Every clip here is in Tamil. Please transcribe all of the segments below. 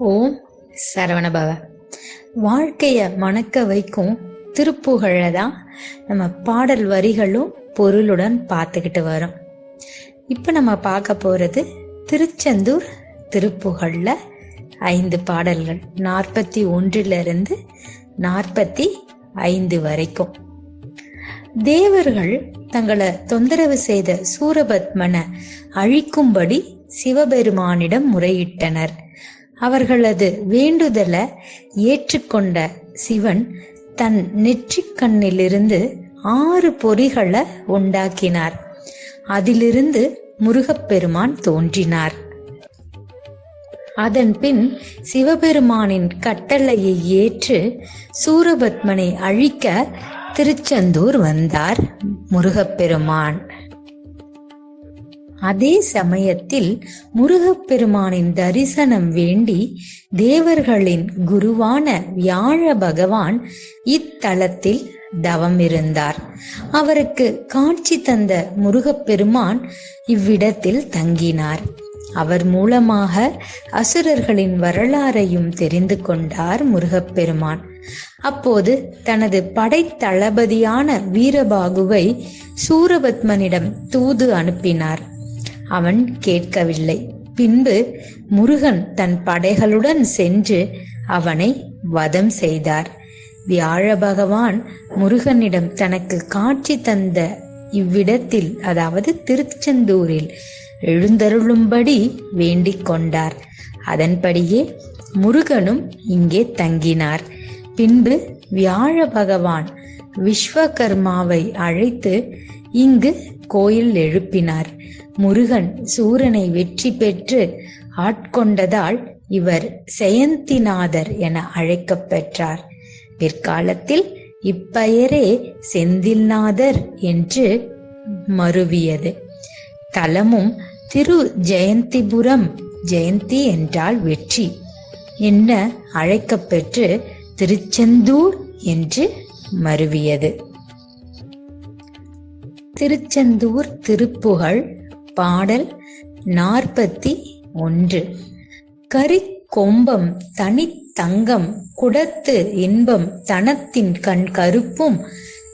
ஓம் சரவணபவ. வாழ்க்கைய மணக்க வைக்கும் திருப்புகழை தான் நம்ம பாடல் வரிகளும் பொருளுடன் பார்த்துக்கிட்டு வரோம். இப்போ நம்ம பார்க்க போகிறது திருச்செந்தூர் திருப்புகழில் ஐந்து பாடல்கள். நாற்பத்தி ஒன்றிலிருந்து நாற்பத்தி ஐந்து வரைக்கும். தேவர்கள் தங்களை தொந்தரவு செய்த சூரபத்மனை அழிக்கும்படி சிவபெருமானிடம் முறையிட்டனர். அவர்களது வேண்டுதலை ஏற்றுக்கொண்ட சிவன் தன் நெற்றிக் கண்ணிலிருந்து ஆறு பொறிகளை உண்டாக்கினார். அதிலிருந்து முருகப்பெருமான் தோன்றினார். அதன் பின் சிவபெருமானின் கட்டளையை ஏற்று சூரபத்மனை அழிக்க திருச்செந்தூர் வந்தார் முருகப்பெருமான். அதே சமயத்தில் முருகப்பெருமானின் தரிசனம் வேண்டி தேவர்களின் குருவான வியாழ பகவான் இத்தலத்தில் தவம் இருந்தார் அவருக்கு காட்சி தந்த முருகப்பெருமான் இவ்விடத்தில் தங்கினார். அவர் மூலமாக அசுரர்களின் வரலாறையும் தெரிந்து கொண்டார் முருகப்பெருமான். அப்போது தனது படைத்தளபதியான வீரபாகுவை சூரபத்மனிடம் தூது அனுப்பினார். அவன் கேட்கவில்லை. பின்பு முருகன் தன் படைகளுடன் சென்று அவனை வதம் செய்தார். வியாழ பகவான் முருகனிடம் தனக்கு காட்சி தந்த இவ்விடத்தில் அதாவது திருச்செந்தூரில் எழுந்தருளும்படி வேண்டிக் கொண்டார். அதன்படியே முருகனும் இங்கே தங்கினார். பின்பு வியாழ பகவான் விஸ்வகர்மாவை அழைத்து இங்கு கோயில் எழுப்பினார். முருகன் சூரனை வெற்றி பெற்று ஆட்கொண்டதால் இவர் செயந்திநாதர் என அழைக்கப் பெற்றார். பிற்காலத்தில் இப்பெயரே செந்தில்நாதர் என்று மருவியது. தலமும் திரு ஜெயந்திபுரம் ஜெயந்தி என்றால் வெற்றி என்ன அழைக்கப்பெற்று திருச்செந்தூர் என்று மருவியது. திருச்செந்தூர் திருப்புகழ் பாடல் நாற்பத்தி ஒன்று. கரி கொம்பம் தனித்தங்கம் குடத்து இன்பம் தனத்தின் கண் கருப்பும்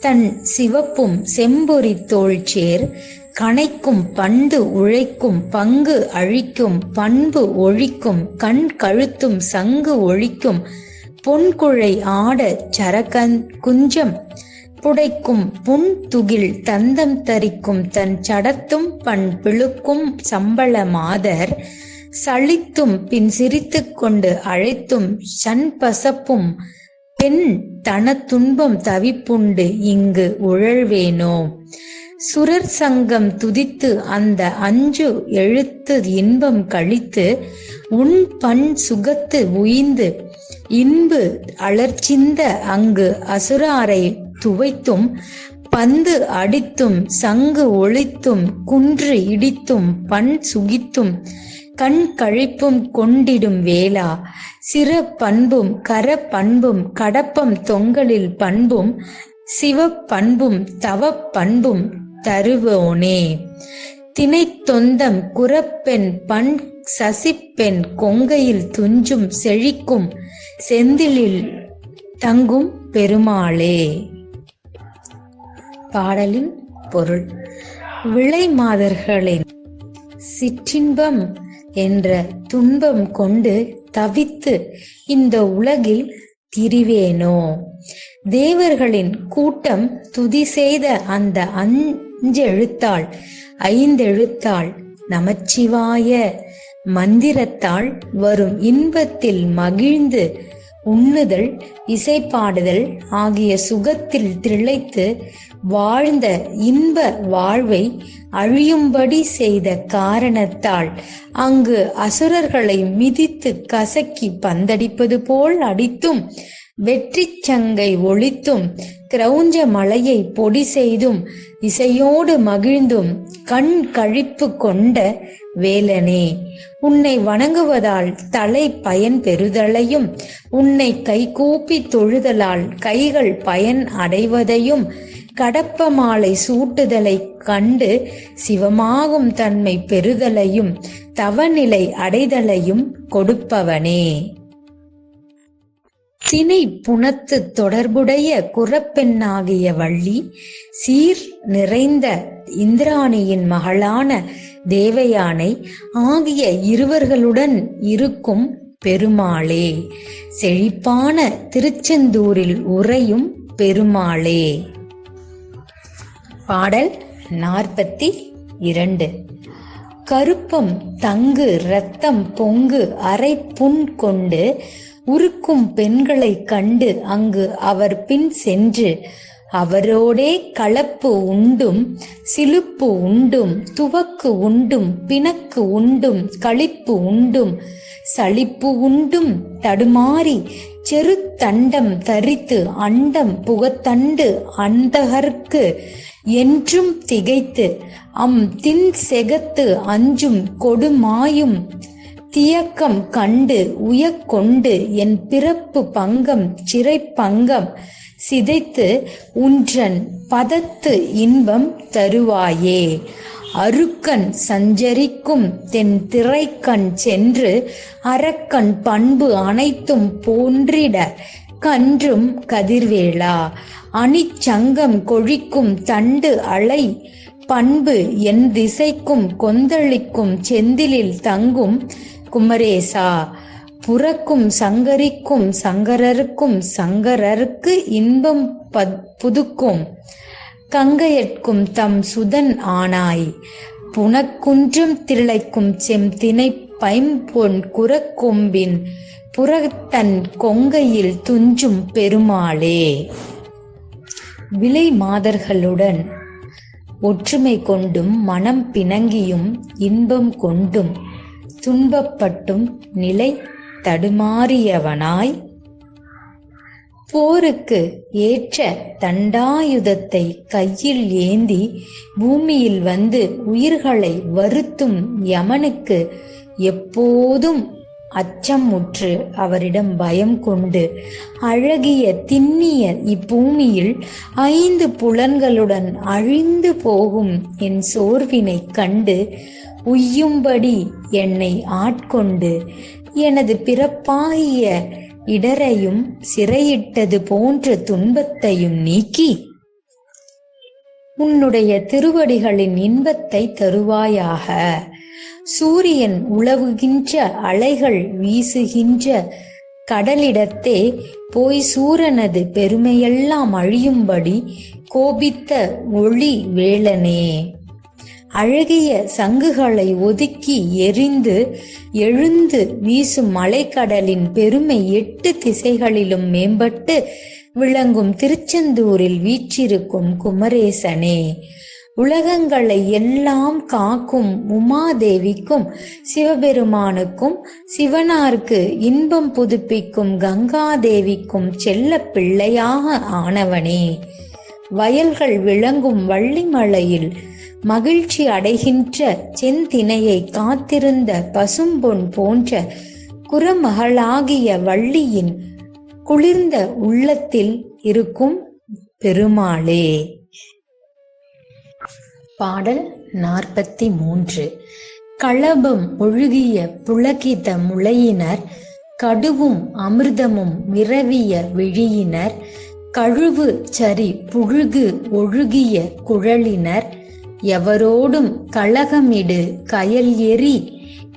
தன் சிவப்பும் செம்பொறி தோல் சேர் கணைக்கும் பண்டு உழைக்கும் பங்கு அழிக்கும் பண்பு ஒழிக்கும் கண் கழுத்தும் சங்கு ஒழிக்கும் பொன்குழை ஆட சரகன் குஞ்சம் புடைக்கும் புன் துகில் தந்தம் தரிக்கும் தன் சடத்தும் பண் பிழுக்கும் சம்பள மாதர் சளித்தும் பின் சிரித்து கொண்டு அழைத்தும் சன் பசப்பும் பெண் தன துன்பம் தவிப்புண்டு இங்கு உழல்வேனோ? சுரர் சங்கம் துதித்து அந்த அஞ்சு எழுத்து இன்பம் கழித்து உன் பண் சுகத்து உயிந்து இன்பு அலர்ச்சிந்த அங்கு அசுராரை துவைத்தும் பந்து அடித்தும் சங்கு ஒழித்தும் குன்று இடித்தும் பண் சுகித்தும் கண் கழிப்பும் கொண்டிடும் வேளா. சிற பண்பும் கர பண்பும் கடப்பம் தொங்கலில் பண்பும் சிவ பண்பும் தவ பண்பும் தருவோனே. தினை தொந்தம் குரப்பெண் பண் சசிப்பெண் கொங்கையில் துஞ்சும் செழிக்கும் செந்திலில் தங்கும் பெருமாளே. பாடலின் பொருள். விளை மாதர்களின் சிற்றின்பம் என்ற துன்பம் கொண்டு தவித்து இந்த உலகில் திரிவேனோ? தேவர்களின் கூட்டம் துதி செய்த அந்த அஞ்செழுத்தாள் ஐந்தெழுத்தாள் நமச்சிவாய மந்திரத்தால் வரும் இன்பத்தில் மகிழ்ந்து உண்ணுதல் இசைப்பாடுதல் ஆகிய சுகத்தில் திளைத்து வாழ்ந்த இன்ப வாழ்வை அழியும்படி செய்த காரணத்தால் அங்கு அசுரர்களை மிதித்து கசக்கி பந்தடிப்பது போல் அடித்தும் வெற்றி சங்கை ஒழித்தும் கிரௌஞ்ச மலையை பொடி செய்தும் இசையோடு மகிழ்ந்தும் கண் கழிப்பு கொண்ட வேலனே உன்னை வணங்குவதால் தலை பயன் பெறுதலையும் உன்னை கைகூப்பி தொழுதலால் கைகள் பயன் அடைவதையும் கடப்ப மாலை சூட்டுதலை கண்டு சிவமாகும் தன்மை பெறுதலையும் தவநிலை அடைதலையும் கொடுப்பவனே. தினை புனத்து தொடர்புடைய குறப்பெண்ணாகிய வள்ளி சீர் நிறைந்த இந்திராணியின் மகளான தேவயானை ஆகிய இருவர்களுடன் இருக்கும் பெருமாளே. செழிப்பான திருச்செந்தூரில் உறையும் பெருமாளே. பாடல் நாற்பத்தி இரண்டு. கருப்பம் தங்கு இரத்தம் பொங்கு அரை புண் கொண்டு உருக்கும் பெண்களை கண்டு அங்கு அவர் பின் சென்று அவரோடே கலப்பு உண்டும் சிலுப்பு உண்டும் துவக்கு உண்டும் பிணக்கு உண்டும் களிப்பு உண்டும் சளிப்பு உண்டும் தடுமாறி செருத்தண்டம் தரித்து அண்டம் புகத்தண்டு அந்தகர்க்கு என்றும் திகைத்து அம் தின் செகத்து அஞ்சும் கொடுமாயும் தியக்கம் கண்டு உயக்கொண்டு என் பிறப்பு பங்கம் சிறை பங்கம் சிதைத்து உன்றன் பதத்து இன்பம் தருவாயே. அருக்கன் சஞ்சரிக்கும் தென் திரைக்கண் சென்று அரக்கன் பண்பு அனைத்தும் போன்றிட கன்றும் கதிர்வேளா. அணிச்சங்கம் கொழிக்கும் தண்டு அலை பண்பு என் திசைக்கும் கொந்தளிக்கும் செந்திலில் தங்கும் குமரேசா புறக்கும் சங்கரிக்கும் சங்கரருக்கும் சங்கரருக்கு இன்பம் புதுக்கும். கங்கையற்கும் தம் சுதன் ஆனாய் புனக்குன்றும் திளைக்கும் செம்தினை பைம்பொன் குரக்கொம்பின் புறத்தன் கொங்கையில் துஞ்சும் பெருமாளே. விலை மாதர்களுடன் ஒற்றுமை கொண்டும் மனம் பிணங்கியும் இன்பம் கொண்டும் துன்பப்பட்டும் நிலை தடுமாறியவனாய் போருக்கு ஏற்ற தண்டாயுதத்தை கையில் ஏந்தி பூமியில் வந்து உயிர்களை வருத்தும் யமனுக்கு எப்போதும் அச்சம் முற்று அவரிடம் பயம் கொண்டு அழகிய திண்ணிய இப்பூமியில் ஐந்து புலன்களுடன் அழிந்து போகும் என் சோர்வினை கண்டு உய்யும்படி என்னை ஆட்கொண்டு எனது பிறப்பாகிய இடரையும் சிறையிட்டது போன்ற துன்பத்தையும் நீக்கி உன்னுடைய திருவடிகளின் இன்பத்தை தருவாயாக. சூரியன் உழவுகின்ற அலைகள் வீசுகின்ற கடலிடத்தே போய் சூரனது பெருமையெல்லாம் அழியும்படி கோபித்த ஒளி வேளனே அழகிய சங்குகளை ஒதுக்கி எரிந்து எழுந்து வீசும் மலைக்கடலின் பெருமை எட்டு திசைகளிலும் மேம்பட்டு விளங்கும் திருச்செந்தூரில் வீற்றிருக்கும் குமரேசனே. உலகங்களை எல்லாம் காக்கும் உமாதேவிக்கும் சிவபெருமானுக்கும் சிவனார்க்கு இன்பம் புதுப்பிக்கும் கங்காதேவிக்கும் செல்ல பிள்ளையாக ஆனவனே. வயல்கள் விளங்கும் வள்ளிமலையில் மகிழ்ச்சி அடைகின்ற செந்தினையை காத்திருந்த பசும்பொன் போன்ற குரமகளாகிய வள்ளியின் குளிர்ந்த உள்ளத்தில் இருக்கும் பெருமாளே. பாடல் நாற்பத்தி மூன்று களபம் ஒழுகிய புலகித முளையினர் கடுவும் அமிர்தமும் விரவிய விழியினர் கழுவு சரி புழுகு ஒழுகிய குழலினர் எவரோடும் கழகமிடு கயல் எரி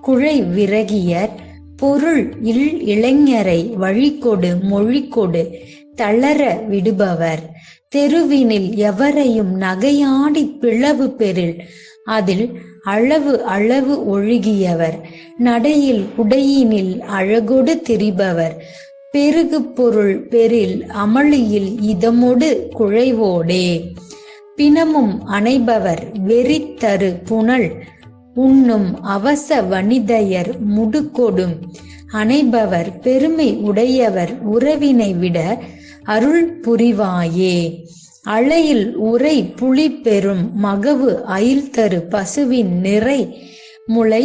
குழை விறகியர் பொருள் இல் இளைஞரை வழிகொடு மொழிகொடு தளர விடுபவர். தெருவினில் எவரையும் நகையாடி பிளவு பெறில். அதில் அளவு அளவு ஒழுகியவர். நடையில் உடையினில் அழகொடு திரிபவர். பெருகு பொருள் பெரில் அமளியில் இதமொடு குழைவோடே. பிணமும் அணைபவர் வெறித்தரு புனல். உண்ணும் அவச வனிதையர் முடுகொடும் அணைபவர் பெருமை உடையவர் உறவினை விட அருள் புரிவாயே அழையில் உரை புலி பெறும் மகவு அயில் தரு பசுவின் நிறை முளை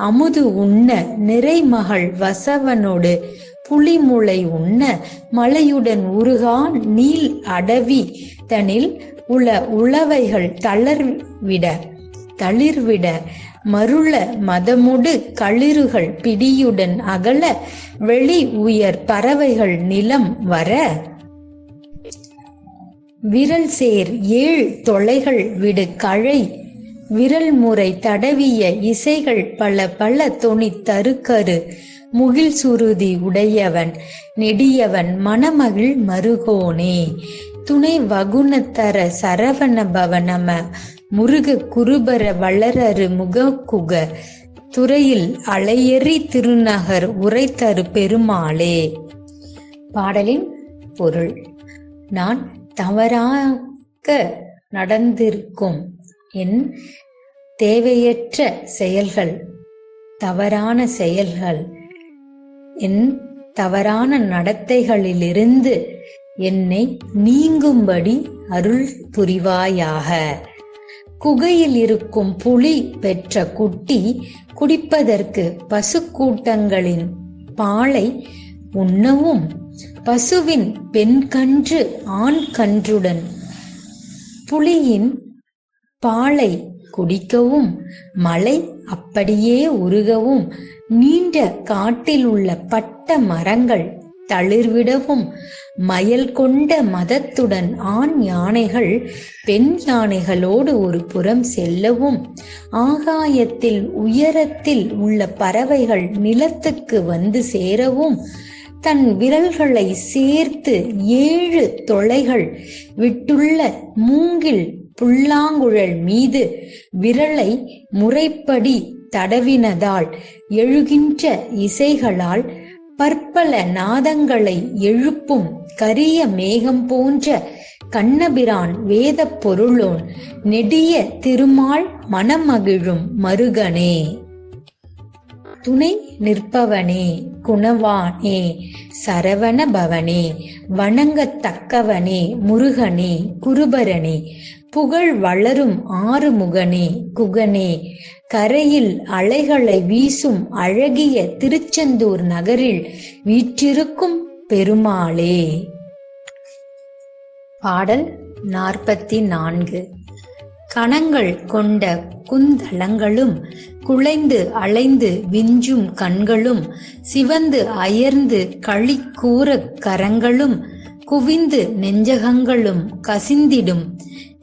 அமுது உண்ண நிறைமகள் வசவனோடு புலிமுளை உண்ண மலையுடன் உருகான் நீல் அடவி தனில் உள உளவைகள் தளர்விட தளிர்விட மருள மதமுடு களிறுகள் பிடியுடன் அகல வெளி உயர் பறவைகள் நிலம் வர விரல் சேர் ஏழ் தொலைகள் விடு கழை. விரல் முறை தடவிய இசைகள் பல பல தொனி தருக்கரு. முகில் சுருதி உடையவன் நெடியவன் மணமகிழ் மருகோனே. துணை வகுணத்தர சரவண பவனம முருக குருபர வளரரு முகக்குக. துறையில் அலையெறி திருநகர் உரைத்தரு பெருமாளே. பாடலின் பொருள் நான் தவறாக நடந்திருக்கும் என் தேவையற்ற செயல்கள் தவறான செயல்கள் என் தவறான நடத்தைகளிலிருந்து என்னை நீங்கும்படி அருள் புரிவாயாக. குகையில் இருக்கும் புலி பெற்ற குட்டி குடிப்பதற்கு பசுக்கூட்டங்களின் பாலை உண்ணவும் பசுவின் பெண் கன்று ஆண் கன்றுடன் புலியின் பாலை குடிக்கவும் மலை அப்படியே உருகவும் நீண்ட காட்டில் உள்ள பட்ட மரங்கள் தளிர்விடவும் மயல் கொண்ட மதத்துடன் ஆண் யானைகள் பெண் யானைகளோடு ஒரு புறம் செல்லவும் ஆகாயத்தில் உயரத்தில் உள்ள பறவைகள் நிலத்துக்கு வந்து சேரவும் தன் விரல்களை சேர்த்து ஏழு தொலைகள் விட்டுள்ள மூங்கில் புல்லாங்குழல் மீது விரலை முறைப்படி தடவினதால் எழுகின்ற இசைகளால் பற்பல நாதங்களை எழுப்பும் கரிய மேகம் போன்ற கண்ணபிரான் வேத பொருளோன் நெடிய திருமால் மனமகிழும் மருகனே. துணை நிற்பவனே குணவானே சரவண பவனே வணங்கத்தக்கவனே முருகனே குருபரனே புகழ் வளரும் ஆறுமுகனே குகனே கரையில் அலைகளை வீசும் அழகிய திருச்செந்தூர் நகரில் வீற்றிருக்கும் பெருமாளே. பாடல் நாற்பத்தி நான்கு. கணங்கள் கொண்ட குந்தளங்களும் குலைந்து அலைந்து விஞ்சும் கண்களும் சிவந்து அயர்ந்து களி கூற கரங்களும் குவிந்து நெஞ்சகங்களும் கசிந்திடும்.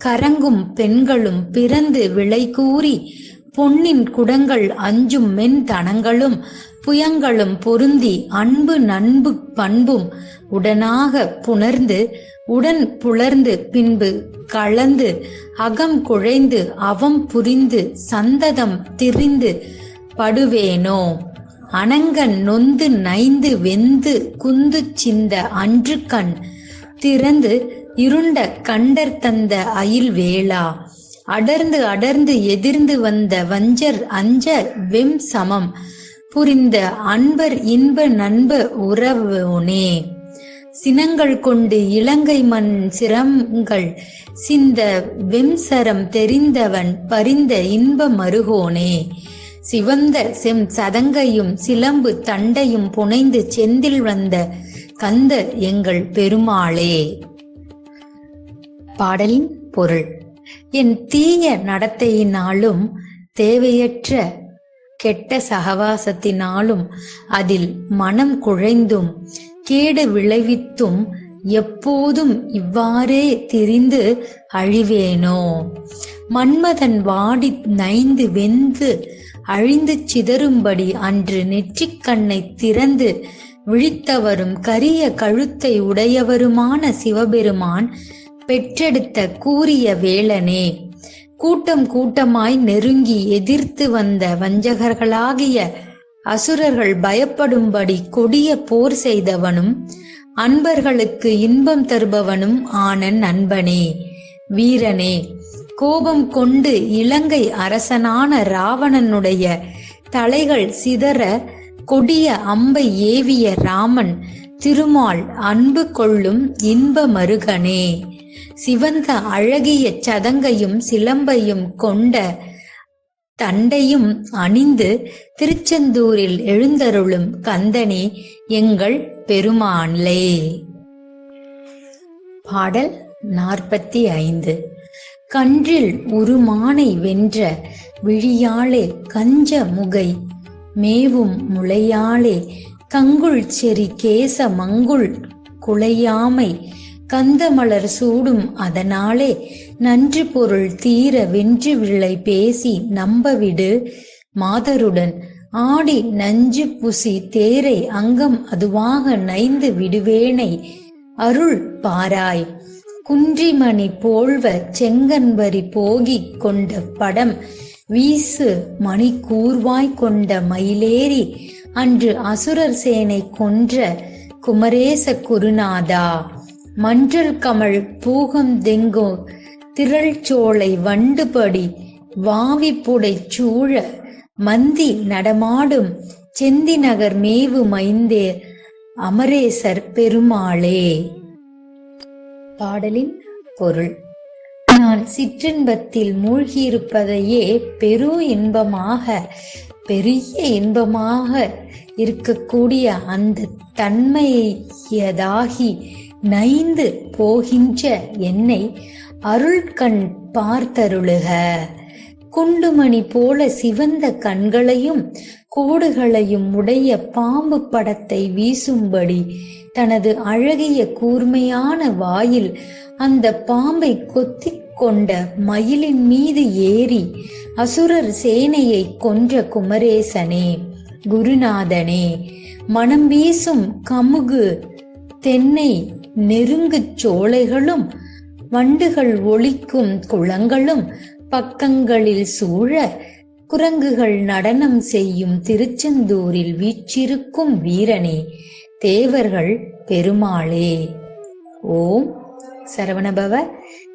கரங்கும் பெண்களும் பிறந்து விளை கூறி பொன்னின் குடங்கள் அஞ்சும் மென் தனங்களும் புயங்களும் பொருந்தி அன்பு நண்பு பண்பும் உடனாக புணர்ந்து உடன் புலர்ந்து பின்பு கலந்து அகம் குழைந்து அவம் புரிந்து சந்ததம் திரிந்து படுவேனோ? அனங்கன் நொந்து நைந்து வெந்து குந்து சிந்த அன்று கண் திறந்து இருண்ட கண்டர் தந்த அயில் வேளா? அடர்ந்து அடர்ந்து எதிர்ந்து வந்த வஞ்சர் அஞ்ச வெம் சமம். புரிந்த அன்பர் இன்ப நண்ப உறவோனே. சினங்கள் கொண்டு இலங்கை மண் சிரங்கள் சிந்த வெம்சரம் தெரிந்தவன் பரிந்த இன்ப மருகோனே. சிவந்த செம் சதங்கையும் சிலம்பு தண்டையும் புனைந்து செந்தில் வந்த கந்த எங்கள் பெருமாளே. பாடலின் பொருள். என் தீய நடத்தையினாலும் தேவையற்ற கெட்ட சகவாசத்தினாலும் அதில் மனம் குழைந்தும் கேடு விளைவித்தும் எப்போதும் இவ்வாறே திரிந்து அழிவேனோ? மன்மதன் வாடி நைந்து வெந்து அழிந்து சிதறும்படி அன்று நெற்றிக் கண்ணை திறந்து விழித்தவரும் கரிய கழுத்தை உடையவருமான சிவபெருமான் பெற்றெடுத்த கூறிய வேளனே கூட்டம் கூட்டமாய் நெருங்கி எதிர்த்து வந்த வஞ்சகர்களாகிய அசுரர்கள் பயப்படும்படி கொடிய போர் செய்தவனும் அன்பர்களுக்கு இன்பம் தருபவனும் ஆன நண்பனே. வீரனே கோபம் கொண்டு இலங்கை அரசனான ராவணனுடைய தலைகள் சிதற கொடிய அம்பை ஏவிய ராமன் திருமால் அன்பு கொள்ளும் இன்ப மருகனே சிவந்த அழகிய சதங்கையும் சிலம்பையும் கொண்ட தண்டையும் அணிந்து திருச்செந்தூரில் எழுந்தருளும் கந்தனே எங்கள் பெருமான்லே. பாடல் நாற்பத்தி ஐந்து கன்றில் உருமானை வென்ற விழியாளே கஞ்ச முகை மேவும் முளையாளே கங்குள் செறி கேச மங்குள் குலையாமை கந்தமலர் சூடும் அதனாலே நன்று பொருள் தீர வென்று விளை பேசி நம்பவிடு மாதருடன். ஆடி நஞ்சு புசி தேரை அங்கம் அதுவாக நைந்து விடுவேனை அருள் பாராய். குன்றிமணி போழ்வ செங்கன்வரி போகிக் கொண்ட படம் வீசு மணி கூர்வாய் கொண்ட மயிலேறி அன்று அசுரர் சேனை கொன்ற குமரேச குருநாதா. மஞ்சள் கமழ் பூகம் தெங்கோ திரள் சோலை வண்டுபடி வாவி புடை சூழ மந்தி நடமாடும் செந்தி நகர் மேவு மைந்தேர் அமரேசர் பெருமாளே. பாடலின் பொருள். நான் சிற்றின்பத்தில் மூழ்கியிருப்பதையே பெரு இன்பமாக பெரிய இன்பமாக இருக்கக்கூடிய அந்த தன்மையதாகி நைந்து போகின்ற என்னை அருள் கண் பார்த்தருளுக. குண்டுமணி போல சிவந்த கண்களையும் கோடுகளையும் உடைய பாம்பு படத்தை வீசும்படி தனது அழகிய கூர்மையான வாயில் அந்த பாம்பை கொத்தி கொண்ட மயிலின் மீது ஏறி அசுரர் சேனையை கொன்ற குமரேசனே குருநாதனே மனம் வீசும் கமுகு தென்னை நெருங்குச் சோலைகளும் வண்டுகள் ஒழிக்கும் குளங்களும் பக்கங்களில் சூழ குரங்குகள் நடனம் செய்யும் திருச்செந்தூரில் வீச்சிருக்கும் வீரனே தேவர்கள் பெருமாளே. ஓம் சரவணபவ